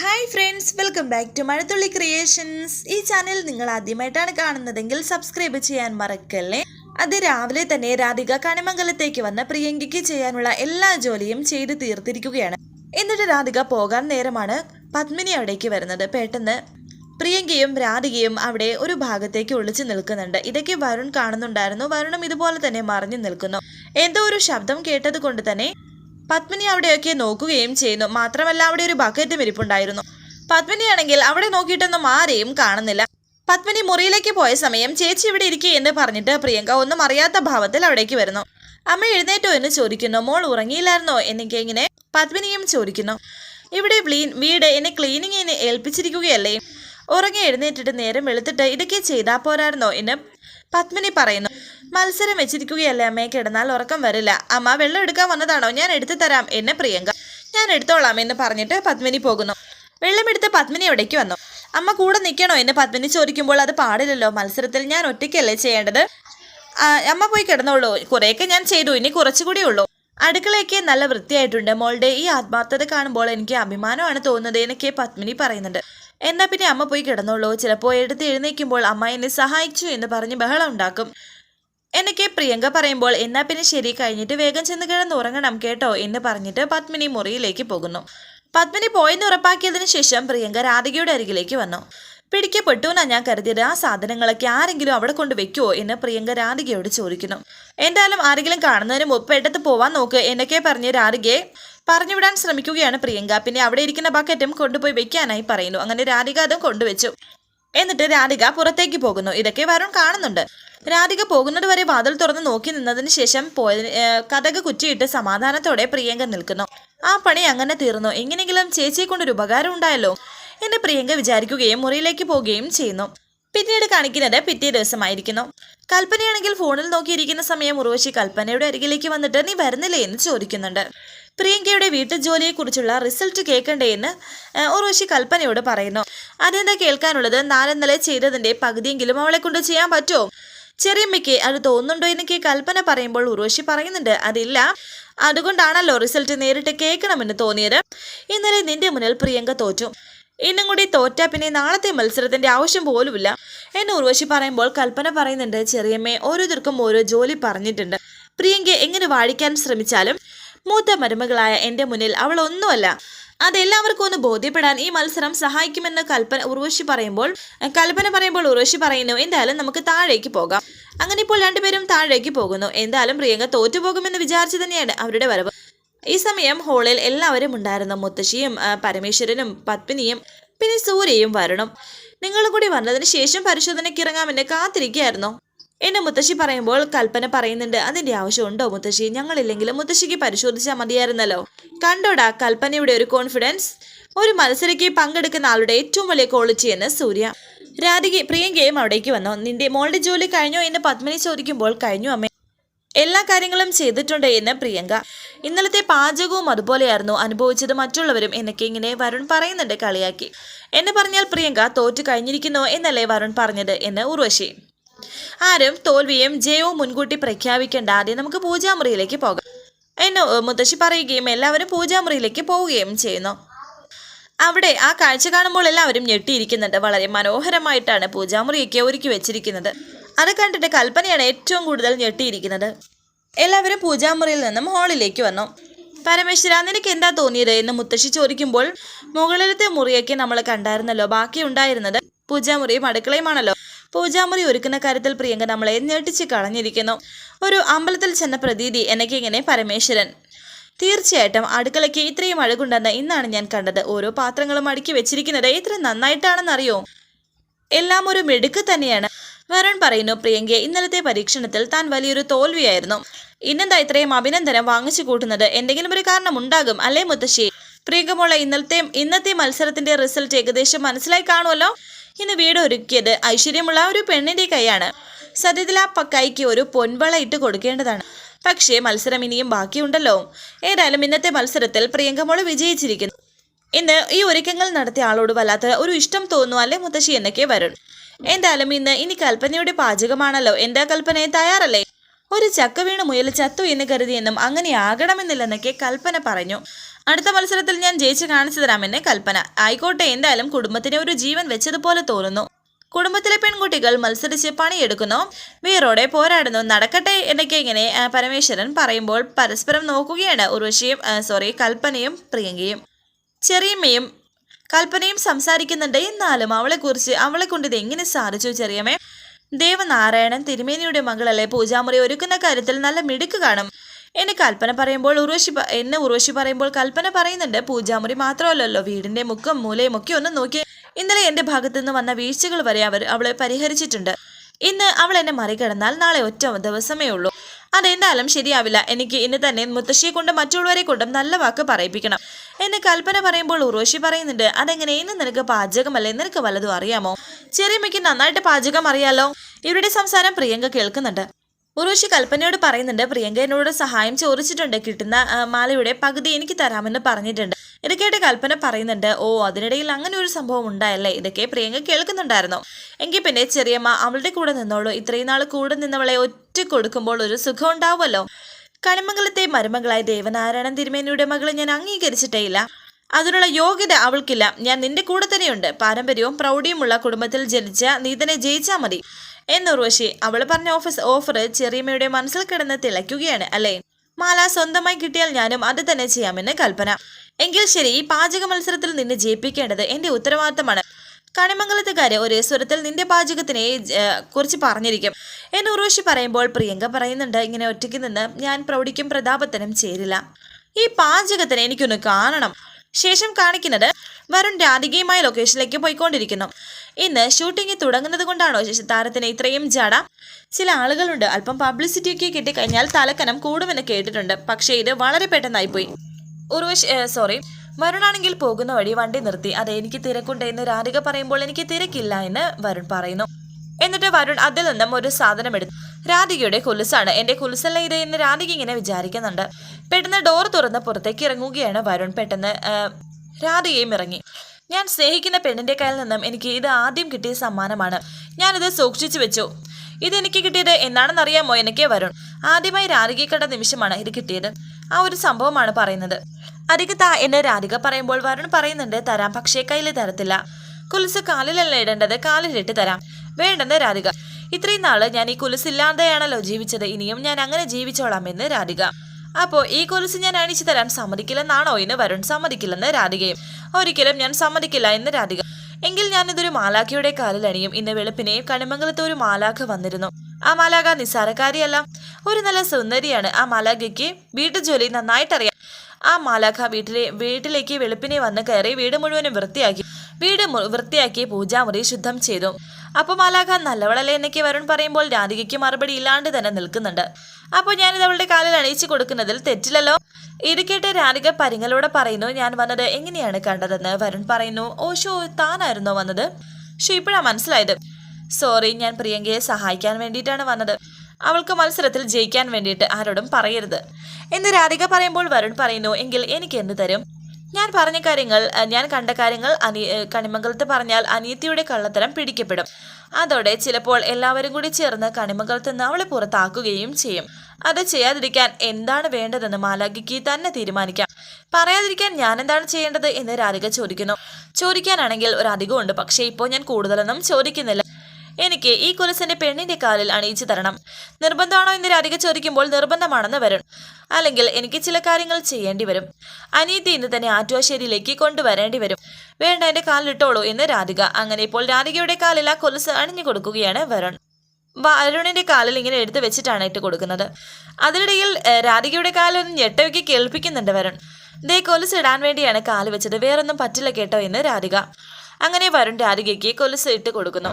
Hi friends welcome back to Mazhathulli creations ഈ channel നിങ്ങൾ ആദ്യമായിട്ടാണ് കാണുന്നതെങ്കിൽ സബ്സ്ക്രൈബ് ചെയ്യാൻ മറക്കല്ലേ? അത് രാവിലെ തന്നെ രാധിക കണിമംഗലത്തേക്ക് വന്ന പ്രിയങ്കയ്ക്ക് ചെയ്യാനുള്ള എല്ലാ ജോലിയും ചെയ്തു തീർത്തിരിക്കുകയാണ്. എന്നിട്ട് രാധിക പോകാൻ നേരമാണ് പത്മിനി അവിടേക്ക് വരുന്നത്. പെട്ടെന്ന് പ്രിയങ്കയും രാധികയും അവിടെ ഒരു ഭാഗത്തേക്ക് ഒളിച്ചു നിൽക്കുന്നുണ്ട്. ഇതൊക്കെ വരുൺ കാണുന്നുണ്ടായിരുന്നു. വരുണും ഇതുപോലെ തന്നെ മറിഞ്ഞു നിൽക്കുന്നു. എന്തോ ഒരു ശബ്ദം കേട്ടത് കൊണ്ട് തന്നെ പത്മിനി അവിടെയൊക്കെ നോക്കുകയും ചെയ്യുന്നു. മാത്രമല്ല അവിടെ ഒരു ബക്കറ്റും ഇരിപ്പുണ്ടായിരുന്നു. പത്മിനിയാണെങ്കിൽ അവിടെ നോക്കിയിട്ടൊന്നും ആരെയും കാണുന്നില്ല. പത്മിനി മുറിയിലേക്ക് പോയ സമയം ചേച്ചി ഇവിടെ ഇരിക്കേ എന്ന് പറഞ്ഞിട്ട് പ്രിയങ്ക ഒന്നും അറിയാത്ത ഭാവത്തിൽ അവിടേക്ക് വരുന്നു. അമ്മ എഴുന്നേറ്റോ എന്ന് ചോദിക്കുന്നു. മോൾ ഉറങ്ങിയില്ലായിരുന്നോ? എന്നൊക്കെ ഇങ്ങനെ പത്മിനിയും ചോദിക്കുന്നു. ഇവിടെ ക്ലീൻ വീട് എന്നെ ക്ലീനിങ്ങിന് ഏൽപ്പിച്ചിരിക്കുകയല്ലേ? ഉറങ്ങി എഴുന്നേറ്റിട്ട് നേരം വെളുത്തിട്ട് ഇതൊക്കെ ചെയ്താൽ പോരായിരുന്നോ എന്ന് പത്മിനി പറയുന്നു. മത്സരം വെച്ചിരിക്കുകയല്ലേ അമ്മയെ കിടന്നാൽ ഉറക്കം വരില്ല. അമ്മ വെള്ളം എടുക്കാൻ വന്നതാണോ? ഞാൻ എടുത്തു തരാം എന്നെ പ്രിയങ്ക. ഞാൻ എടുത്തോളാം എന്ന് പറഞ്ഞിട്ട് പത്മിനി പോകുന്നു. വെള്ളമെടുത്ത് പത്മിനി എവിടേക്ക് വന്നു. അമ്മ കൂടെ നിൽക്കണോ എന്ന് പത്മിനി ചോദിക്കുമ്പോൾ അത് പാടില്ലല്ലോ. മത്സരത്തിൽ ഞാൻ ഒറ്റയ്ക്കല്ലേ ചെയ്യേണ്ടത്? അമ്മ പോയി കിടന്നോളൂ. കുറേയൊക്കെ ഞാൻ ചെയ്തു. ഇനി കുറച്ചുകൂടി ഉള്ളൂ. അടുക്കളയൊക്കെ നല്ല വൃത്തിയായിട്ടുണ്ട്. മോളുടെ ഈ ആത്മാർത്ഥത കാണുമ്പോൾ എനിക്ക് അഭിമാനമാണ് തോന്നുന്നത് എന്നൊക്കെ പത്മിനി പറയുന്നുണ്ട്. എന്നാ പിന്നെ അമ്മ പോയി കിടന്നോളൂ. ചിലപ്പോൾ എടുത്ത് എഴുന്നേൽക്കുമ്പോൾ അമ്മ എന്നെ സഹായിച്ചു എന്ന് പറഞ്ഞ് ബഹളം ഉണ്ടാക്കും. എന്നൊക്കെ പ്രിയങ്ക പറയുമ്പോൾ എന്നാ പിന്നെ ശരി കഴിഞ്ഞിട്ട് വേഗം ചെന്ന് കിടന്ന് ഉറങ്ങണം കേട്ടോ എന്ന് പറഞ്ഞിട്ട് പത്മിനി മുറിയിലേക്ക് പോകുന്നു. പത്മിനി പോയെന്ന് ഉറപ്പാക്കിയതിനു ശേഷം പ്രിയങ്ക രാധികയുടെ അരികിലേക്ക് വന്നു. പിടിക്കപ്പെട്ടു എന്നാ ഞാൻ കരുതിയത് ആ സാധനങ്ങളൊക്കെ ആരെങ്കിലും അവിടെ കൊണ്ട് വെക്കുവോ എന്ന് പ്രിയങ്ക രാധികയോട് ചോദിക്കുന്നു. എന്തായാലും ആരെങ്കിലും കാണുന്നതിന് മുമ്പ് പെട്ടെന്ന് പോവാൻ നോക്ക് എന്നൊക്കെ പറഞ്ഞ് രാധികയെ പറഞ്ഞുവിടാൻ ശ്രമിക്കുകയാണ് പ്രിയങ്ക. പിന്നെ അവിടെ ഇരിക്കുന്ന ബക്കറ്റും കൊണ്ടുപോയി വെക്കാനായി പറയുന്നു. അങ്ങനെ രാധിക അതും കൊണ്ടുവച്ചു. എന്നിട്ട് രാധിക പുറത്തേക്ക് പോകുന്നു. ഇതൊക്കെ വരുൺ കാണുന്നുണ്ട്. രാധിക പോകുന്നത് വരെ വാതിൽ തുറന്ന് നോക്കി നിന്നതിന് ശേഷം പോയതിന് കഥക് കുറ്റിയിട്ട് സമാധാനത്തോടെ പ്രിയങ്ക നിൽക്കുന്നു. ആ പണി അങ്ങനെ തീർന്നു. എങ്ങനെയെങ്കിലും ചേച്ചിയെ കൊണ്ടൊരു ഉപകാരം ഉണ്ടായല്ലോ എന്ന് പ്രിയങ്ക വിചാരിക്കുകയും മുറിയിലേക്ക് പോവുകയും ചെയ്യുന്നു. പിന്നീട് കാണിക്കുന്നത് പിറ്റേ ദിവസമായിരിക്കുന്നു. കൽപ്പനയാണെങ്കിൽ ഫോണിൽ നോക്കിയിരിക്കുന്ന സമയം ഉറവശി കൽപ്പനയുടെ അരികിലേക്ക് വന്നിട്ട് നീ വരുന്നില്ലേ? എന്ന് ചോദിക്കുന്നുണ്ട്. പ്രിയങ്കയുടെ വീട്ടു ജോലിയെക്കുറിച്ചുള്ള റിസൾട്ട് കേൾക്കണ്ടേ എന്ന് ആ, ഉർവശി കൽപ്പനയോട് പറയുന്നു. അതെന്താ കേൾക്കാനുള്ളത്? നാലെന്നലെ ചെയ്തതിന്റെ പകുതിയെങ്കിലും അവളെ കൊണ്ട് ചെയ്യാൻ പറ്റുമോ? ചെറിയമ്മയ്ക്ക് അത് തോന്നുന്നുണ്ടോ എന്നൊക്കെ കൽപ്പന പറയുമ്പോൾ ഉർവശി പറയുന്നുണ്ട് അതില്ല. അതുകൊണ്ടാണല്ലോ റിസൾട്ട് നേരിട്ട് കേൾക്കണമെന്ന് തോന്നിയത്. ഇന്നലെ നിന്റെ മുന്നിൽ പ്രിയങ്ക തോറ്റു. ഇന്നും കൂടി തോറ്റാ പിന്നെ നാളത്തെ മത്സരത്തിന്റെ ആവശ്യം പോലുമില്ല. എന്ന് ഉർവശി പറയുമ്പോൾ കൽപ്പന പറയുന്നുണ്ട് ചെറിയമ്മയെ ഓരോരുത്തർക്കും ഓരോ ജോലി പറഞ്ഞിട്ടുണ്ട്. പ്രിയങ്ക എങ്ങനെ വാഴിക്കാൻ ശ്രമിച്ചാലും മൂത്ത മരുമകളായ എന്റെ മുന്നിൽ അവൾ ഒന്നുമല്ല. അതെല്ലാവർക്കും ഒന്ന് ബോധ്യപ്പെടാൻ ഈ മത്സരം സഹായിക്കുമെന്ന് കൽപ്പന ഉർവശി പറയുമ്പോൾ കൽപ്പന പറയുമ്പോൾ ഉർവശി പറയുന്നു എന്തായാലും നമുക്ക് താഴേക്ക് പോകാം. അങ്ങനെ ഇപ്പോൾ രണ്ടുപേരും താഴേക്ക് പോകുന്നു. എന്തായാലും പ്രിയങ്ക തോറ്റുപോകുമെന്ന് വിചാരിച്ചു തന്നെയാണ് അവരുടെ വരവ്. ഈ സമയം ഹോളിൽ എല്ലാവരും ഉണ്ടായിരുന്നു മുത്തശ്ശിയും പരമേശ്വരനും പത്മിനിയും പിന്നെ സൂര്യയും വരണം. നിങ്ങളും കൂടി വന്നതിന് ശേഷം പരിശോധനയ്ക്ക് ഇറങ്ങാമെന്ന് കാത്തിരിക്കുകയായിരുന്നു? എന്നെ മുത്തശ്ശി പറയുമ്പോൾ കൽപ്പന പറയുന്നുണ്ട്. അതിന്റെ ആവശ്യമുണ്ടോ മുത്തശ്ശി? ഞങ്ങളില്ലെങ്കിലും മുത്തശ്ശിക്ക് പരിശോധിച്ചാൽ മതിയായിരുന്നല്ലോ. കണ്ടോടാ കൽപ്പനയുടെ ഒരു കോൺഫിഡൻസ്. ഒരു മത്സരയ്ക്ക് പങ്കെടുക്കുന്ന ആളുടെ ഏറ്റവും വലിയ ക്വാളിറ്റി എന്ന് സൂര്യ. രാധിക പ്രിയങ്കയും അവിടേക്ക് വന്നോ. നിന്റെ മോളുടെ ജോലി കഴിഞ്ഞോ എന്ന് പത്മിനി ചോദിക്കുമ്പോൾ കഴിഞ്ഞു അമ്മ. എല്ലാ കാര്യങ്ങളും ചെയ്തിട്ടുണ്ട് എന്ന് പ്രിയങ്ക. ഇന്നലത്തെ പാചകവും അതുപോലെയായിരുന്നു. അനുഭവിച്ചത് മറ്റുള്ളവരും എന്നൊക്കെ ഇങ്ങനെ വരുൺ പറയുന്നുണ്ട് കളിയാക്കി. എന്നെ പറഞ്ഞാൽ പ്രിയങ്ക തോറ്റു കഴിഞ്ഞിരിക്കുന്നു എന്നല്ലേ വരുൺ പറഞ്ഞത് എന്ന് ഉർവശി. ആരും തോൽവിയും ജയവും മുൻകൂട്ടി പ്രഖ്യാപിക്കേണ്ട. ആദ്യം നമുക്ക് പൂജാമുറിയിലേക്ക് പോകാം. എന്നെ മുത്തശ്ശി പറയുകയും എല്ലാവരും പൂജാമുറിയിലേക്ക് പോവുകയും ചെയ്യുന്നു. അവിടെ ആ കാഴ്ച കാണുമ്പോൾ എല്ലാവരും ഞെട്ടിയിരിക്കുന്നുണ്ട്. വളരെ മനോഹരമായിട്ടാണ് പൂജാമുറിയൊക്കെ ഒരുക്കി വെച്ചിരിക്കുന്നത്. അത് കണ്ടിട്ട് കൽപ്പനയാണ് ഏറ്റവും കൂടുതൽ ഞെട്ടിയിരിക്കുന്നത്. എല്ലാവരും പൂജാമുറിയിൽ നിന്നും ഹാളിലേക്ക് വന്നു. പരമേശ്വര നിനക്ക് എന്താ തോന്നിയത്? എന്ന് മുത്തശ്ശി ചോദിക്കുമ്പോൾ മുകളിലത്തെ മുറിയൊക്കെ നമ്മൾ കണ്ടായിരുന്നല്ലോ. ബാക്കി ഉണ്ടായിരുന്നത് പൂജാമുറിയും അടുക്കളയുമാണല്ലോ. പൂജാമുറി ഒരുക്കുന്ന കാര്യത്തിൽ പ്രിയങ്ക നമ്മളെ ഞെട്ടിച്ച് കളഞ്ഞിരിക്കുന്നു. ഒരു അമ്പലത്തിൽ ചെന്ന പ്രതീതി എനിക്ക് ഇങ്ങനെ പരമേശ്വരൻ. തീർച്ചയായിട്ടും അടുക്കളയ്ക്ക് ഇത്രയും അഴകുണ്ടെന്ന് ഇന്നാണ് ഞാൻ കണ്ടത്. ഓരോ പാത്രങ്ങളും അടുക്കി വെച്ചിരിക്കുന്നത് എത്ര നന്നായിട്ടാണെന്നറിയോ? എല്ലാം ഒരു മിടുക്ക് തന്നെയാണ്. വരുൺ പറയുന്നു പ്രിയങ്കയെ ഇന്നലത്തെ പരീക്ഷണത്തിൽ താൻ വലിയൊരു തോൽവിയായിരുന്നു. ഇന്നെന്താ ഇത്രയും അഭിനന്ദനം വാങ്ങിച്ചു കൂട്ടുന്നത്? എന്തെങ്കിലും ഒരു കാരണം ഉണ്ടാകും അല്ലേ മുത്തശ്ശി? പ്രിയങ്കമുള്ള ഇന്നലത്തെ ഇന്നത്തെ മത്സരത്തിന്റെ റിസൾട്ട് ഏകദേശം മനസ്സിലായി കാണുമല്ലോ ഇന്ന് വീട് ഒരുക്കിയത് ഐശ്വര്യമുള്ള ഒരു പെണ്ണിന്റെ കൈയാണ്. സത്യത്തിൽ ആ പക്കായിക്ക് ഒരു പൊൻവള ഇട്ട് കൊടുക്കേണ്ടതാണ്. പക്ഷേ മത്സരം ഇനിയും ബാക്കിയുണ്ടല്ലോ. ഏതായാലും ഇന്നത്തെ മത്സരത്തിൽ പ്രിയങ്കമോൾ വിജയിച്ചിരിക്കുന്നു. ഇന്ന് ഈ ഒരുക്കങ്ങൾ നടത്തിയ ആളോട് വല്ലാത്ത ഒരു ഇഷ്ടം തോന്നുന്നു അല്ലേ മുത്തശ്ശി എന്നൊക്കെ വരും എന്തായാലും ഇന്ന് ഇനി കൽപ്പനയുടെ പാചകമാണല്ലോ. എന്താ കൽപ്പനയെ തയ്യാറല്ലേ? ഒരു ചക്ക വീണ് മുയൽ ചത്തു എന്ന് കരുതിയെന്നും അങ്ങനെ ആകണമെന്നില്ലെന്നൊക്കെ കൽപ്പന പറഞ്ഞു. അടുത്ത മത്സരത്തിൽ ഞാൻ ജയിച്ച് കാണിച്ചു തരാമെന്ന് കൽപ്പന. ആയിക്കോട്ടെ എന്തായാലും കുടുംബത്തിന് ഒരു ജീവൻ വെച്ചതുപോലെ തോന്നുന്നു. കുടുംബത്തിലെ പെൺകുട്ടികൾ മത്സരിച്ച് പണിയെടുക്കുന്നു വീറോടെ പോരാടുന്നു. നടക്കട്ടെ എന്നൊക്കെ ഇങ്ങനെ പരമേശ്വരൻ പറയുമ്പോൾ പരസ്പരം നോക്കുകയാണ് ഉർവശിയും സോറി കൽപ്പനയും പ്രിയങ്കയും. ചെറിയമ്മയും കൽപ്പനയും സംസാരിക്കുന്നുണ്ട്. എന്നാലും അവളെക്കുറിച്ച് അവളെ കൊണ്ട് ഇത് എങ്ങനെ സാധിച്ചു ചെറിയമ്മേ? ദേവനാരായണൻ തിരുമേനിയുടെ മകളല്ലേ? പൂജാമുറി ഒരുക്കുന്ന കാര്യത്തിൽ നല്ല മിടുക്ക് കാണും. എന്നെ കൽപ്പന പറയുമ്പോൾ ഉർവശി എന്നെ ഉർവശി പറയുമ്പോൾ കൽപ്പന പറയുന്നുണ്ട്. പൂജാമുറി മാത്രമല്ലല്ലോ. വീടിന്റെ മുക്കും മൂലയും ഒക്കെ ഒന്ന് നോക്കി ഇന്നലെ എന്റെ ഭാഗത്തു നിന്ന് വന്ന വീഴ്ചകൾ വരെ അവർ അവളെ പരിഹരിച്ചിട്ടുണ്ട്. ഇന്ന് അവൾ എന്നെ മറികടന്നാൽ നാളെ ഒറ്റ ദിവസമേ ഉള്ളൂ. അതെന്തായാലും ശരിയാവില്ല. എനിക്ക് ഇന്ന് തന്നെ മുത്തശ്ശിയെ കൊണ്ടും മറ്റുള്ളവരെ കൊണ്ടും നല്ല വാക്ക് പറയിപ്പിക്കണം. എന്നെ കൽപ്പന പറയുമ്പോൾ ഉർവശി പറയുന്നുണ്ട് അതെങ്ങനെ? ഇന്ന് നിനക്ക് പാചകമല്ലേ? നിനക്ക് വല്ലതും അറിയാമോ? ചെറിയമ്മയ്ക്ക് നന്നായിട്ട് പാചകം അറിയാലോ? ഇവരുടെ സംസാരം പ്രിയങ്ക കേൾക്കുന്നുണ്ട്. ഉർവശി കൽപ്പനയോട് പറയുന്നുണ്ട്. പ്രിയങ്ക എന്നോട് സഹായം ചോദിച്ചിട്ടുണ്ട്. കിട്ടുന്ന മാലയുടെ പകുതി എനിക്ക് തരാമെന്ന് പറഞ്ഞിട്ടുണ്ട്. ഇടയ്ക്കായിട്ട് കൽപ്പന പറയുന്നുണ്ട്. ഓ അതിനിടയിൽ അങ്ങനെ ഒരു സംഭവം ഉണ്ടായല്ലേ? ഇതൊക്കെ പ്രിയങ്ക കേൾക്കുന്നുണ്ടായിരുന്നു. എങ്കിൽ പിന്നെ ചെറിയമ്മ അവളുടെ കൂടെ നിന്നോളൂ. ഇത്രയും നാൾ കൂടെ നിന്നവളെ ഒറ്റ കൊടുക്കുമ്പോൾ ഒരു സുഖം ഉണ്ടാവുമല്ലോ. കണിമംഗലത്തെ മരുമകളായ ദേവനാരായണൻ തിരുമേനിയുടെ മകളെ ഞാൻ അംഗീകരിച്ചിട്ടേയില്ല അതിനുള്ള യോഗ്യത അവൾക്കില്ല. ഞാൻ നിന്റെ കൂടെ തന്നെയുണ്ട്. പാരമ്പര്യവും പ്രൗഢിയുമുള്ള കുടുംബത്തിൽ ജനിച്ച നീ തന്നെ ജയിച്ചാ മതി. എന്ന് ഉർവശി അവൾ പറഞ്ഞ ഓഫീസ് ഓഫർ ചെറിയമ്മയുടെ മനസ്സിൽ കിടന്ന് തിളയ്ക്കുകയാണ് അല്ലേ? മാല സ്വന്തമായി കിട്ടിയാൽ ഞാനും അത് തന്നെ ചെയ്യാമെന്ന് കൽപ്പന. എങ്കിൽ ശരി ഈ പാചക മത്സരത്തിൽ നിന്നെ ജയിപ്പിക്കേണ്ടത് എന്റെ ഉത്തരവാദിത്തമാണ്. കണിമംഗലത്തുകാര് ഒരേ സ്വരത്തിൽ നിന്റെ പാചകത്തിനെ കുറിച്ച് പറഞ്ഞിരിക്കും. എന്ന് ഉർവശി പറയുമ്പോൾ പ്രിയങ്ക പറയുന്നുണ്ട് ഇങ്ങനെ ഒറ്റയ്ക്ക് നിന്ന് ഞാൻ പ്രൗഢിക്കും പ്രതാപത്തിനും ചേരില്ല. ഈ പാചകത്തിന് എനിക്കൊന്ന് കാണണം. ശേഷം കാണിക്കുന്നത് വരുൺ രാധികയുമായ ലൊക്കേഷനിലേക്ക് പോയിക്കൊണ്ടിരിക്കുന്നു. ഇന്ന് ഷൂട്ടിംഗ് തുടങ്ങുന്നത് കൊണ്ടാണോ താരത്തിന് ഇത്രയും ജാട? ചില ആളുകളുണ്ട് അല്പം പബ്ലിസിറ്റി ഒക്കെ കിട്ടിക്കഴിഞ്ഞാൽ തലക്കനം കൂടുമെന്ന് കേട്ടിട്ടുണ്ട്. പക്ഷേ ഇത് വളരെ പെട്ടെന്നായി പോയി ഉർവശി സോറി വരുണാണെങ്കിൽ പോകുന്ന വഴി വണ്ടി നിർത്തി. അതെ എനിക്ക് തിരക്കുണ്ട് എന്ന് രാധിക പറയുമ്പോൾ എനിക്ക് തിരക്കില്ല എന്ന് വരുൺ പറയുന്നു. എന്നിട്ട് വരുൺ അതിൽ നിന്നും ഒരു സാധനം എടുത്തു. രാധികയുടെ കുലുസാണ്. എന്റെ കുലുസല്ല ഇത് എന്ന് രാധിക ഇങ്ങനെ വിചാരിക്കുന്നുണ്ട്. പെട്ടെന്ന് ഡോർ തുറന്ന് പുറത്തേക്ക് ഇറങ്ങുകയാണ് വരുൺ. പെട്ടെന്ന് രാധികയും ഇറങ്ങി. ഞാൻ സ്നേഹിക്കുന്ന പെണ്ണിന്റെ കയ്യിൽ നിന്നും എനിക്ക് ഇത് ആദ്യം കിട്ടിയ സമ്മാനമാണ്. ഞാനിത് സൂക്ഷിച്ചു വെച്ചു. ഇതെനിക്ക് കിട്ടിയത് എന്നാണെന്ന് അറിയാമോ എനിക്ക് വരുൺ. ആദ്യമായി രാധികയെ കണ്ട നിമിഷമാണ് ഇത് കിട്ടിയത്. ആ ഒരു സംഭവമാണ് പറയുന്നത്. അധിക താ എന്ന് രാധിക പറയുമ്പോൾ വരുൺ പറയുന്നുണ്ട് തരാം പക്ഷേ കയ്യിൽ തരത്തില്ല. കുലുസ് കാലിലല്ല ഇടേണ്ടത് കാലിലിട്ട് തരാം. വേണ്ടെന്ന് രാധിക ഇത്രയും നാൾ ഞാൻ ഈ കുലുസില്ലാതെയാണല്ലോ ജീവിച്ചത് ഇനിയും ഞാൻ അങ്ങനെ ജീവിച്ചോളാം എന്ന് രാധിക അപ്പോ ഈ കൊലുസ് ഞാൻ അണിച്ചു തരാൻ സമ്മതിക്കില്ലെന്നാണോ എന്ന് വരുൺ സമ്മതിക്കില്ലെന്ന് രാധികയും. ഒരിക്കലും ഞാൻ സമ്മതിക്കില്ല എന്ന് രാധിക. എങ്കിൽ ഞാൻ ഇതൊരു മാലാഖയുടെ കാലിൽ അണിയും. ഇന്ന് വെളുപ്പിനെ കണിമംഗലത്ത് ഒരു മാലാഖ വന്നിരുന്നു. ആ മാലാഖ നിസ്സാരക്കാരിയല്ല. ഒരു നല്ല സുന്ദരിയാണ്. ആ മാലാഖയ്ക്ക് വീട്ടുജോലി നന്നായിട്ടറിയാം. ആ മാലാഖ വീട്ടിലെ വീട്ടിലേക്ക് വെളുപ്പിനെ വന്ന് കയറി വീട് മുഴുവനും വൃത്തിയാക്കി. വീട് വൃത്തിയാക്കി പൂജാമുറി ശുദ്ധം ചെയ്തു. അപ്പൊ മാലാഖ നല്ലവളല്ലേ എന്നൊക്കെ വരുൺ പറയുമ്പോൾ രാധികയ്ക്ക് മറുപടി ഇല്ലാണ്ട് തന്നെ നിൽക്കുന്നുണ്ട്. അപ്പോൾ ഞാനിത് അവളുടെ കാലിൽ അണിയിച്ചു കൊടുക്കുന്നതിൽ തെറ്റില്ലല്ലോ? ഇരിക്കട്ടെ കേട്ട് രാധിക പരിങ്ങലോടെ പറയുന്നു ഞാൻ വന്നത് എങ്ങനെയാണ് കണ്ടതെന്ന്? വരുൺ പറയുന്നു ഓ ഷോ താനായിരുന്നോ വന്നത്? ഷോ ഇപ്പോഴാണ് മനസ്സിലായത്. സോറി ഞാൻ പ്രിയങ്കയെ സഹായിക്കാൻ വേണ്ടിയിട്ടാണ് വന്നത്. അവൾക്ക് മത്സരത്തിൽ ജയിക്കാൻ വേണ്ടിയിട്ട് ആരോടും പറയരുത്. എന്ന് രാധിക പറയുമ്പോൾ വരുൺ പറയുന്നു എങ്കിൽ എനിക്ക് എന്ത് തരും? ഞാൻ പറഞ്ഞ കാര്യങ്ങൾ ഞാൻ കണ്ട കാര്യങ്ങൾ അനി കണിമംഗലത്ത് പറഞ്ഞാൽ അനിയത്തിയുടെ കള്ളത്തരം പിടിക്കപ്പെടും. അതോടെ ചിലപ്പോൾ എല്ലാവരും കൂടി ചേർന്ന് കണിമംഗലത്ത് നിന്ന് അവളെ പുറത്താക്കുകയും ചെയ്യും. അത് ചെയ്യാതിരിക്കാൻ എന്താണ് വേണ്ടതെന്ന് മാലാഖിക്ക് തന്നെ തീരുമാനിക്കാം. പറയാതിരിക്കാൻ ഞാൻ എന്താണ് ചെയ്യേണ്ടത് എന്ന് രാധിക ചോദിക്കുന്നു. ചോദിക്കാനാണെങ്കിൽ അധികമുണ്ട് പക്ഷേ ഇപ്പോൾ ഞാൻ കൂടുതലൊന്നും ചോദിക്കുന്നില്ല. എനിക്ക് ഈ കുലസിന്റെ പെണ്ണിന്റെ കാലിൽ അണിയിച്ചു തരണം. നിർബന്ധമാണോ എന്ന് അധിക ചോദിക്കുമ്പോൾ നിർബന്ധമാണെന്ന് വരും അല്ലെങ്കിൽ എനിക്ക് ചില കാര്യങ്ങൾ ചെയ്യേണ്ടി വരും. അനീതി ഇന്ന് തന്നെ ആറ്റുവാശ്ശേരിയിലേക്ക് കൊണ്ടുവരേണ്ടി വരും. വേണ്ട എന്റെ കാലിലിട്ടോളൂ എന്ന് രാധിക. അങ്ങനെ ഇപ്പോൾ രാധികയുടെ കാലിൽ ആ കൊലുസ് അണിഞ്ഞു കൊടുക്കുകയാണ് വരുൺ. വരുണിന്റെ കാലിൽ ഇങ്ങനെ എടുത്തു വെച്ചിട്ടാണ് ഇട്ട് കൊടുക്കുന്നത്. അതിനിടയിൽ രാധികയുടെ കാലിൽ ഒന്ന് ഞെട്ടവയ്ക്ക് കേൾപ്പിക്കുന്നുണ്ട് വരുൺ. ദേ കൊലുസ് ഇടാൻ വേണ്ടിയാണ് കാൽ വെച്ചത്. വേറൊന്നും പറ്റില്ല കേട്ടോ എന്ന് രാധിക. അങ്ങനെ വരുൺ രാധികയ്ക്ക് കൊലുസ് ഇട്ട് കൊടുക്കുന്നു.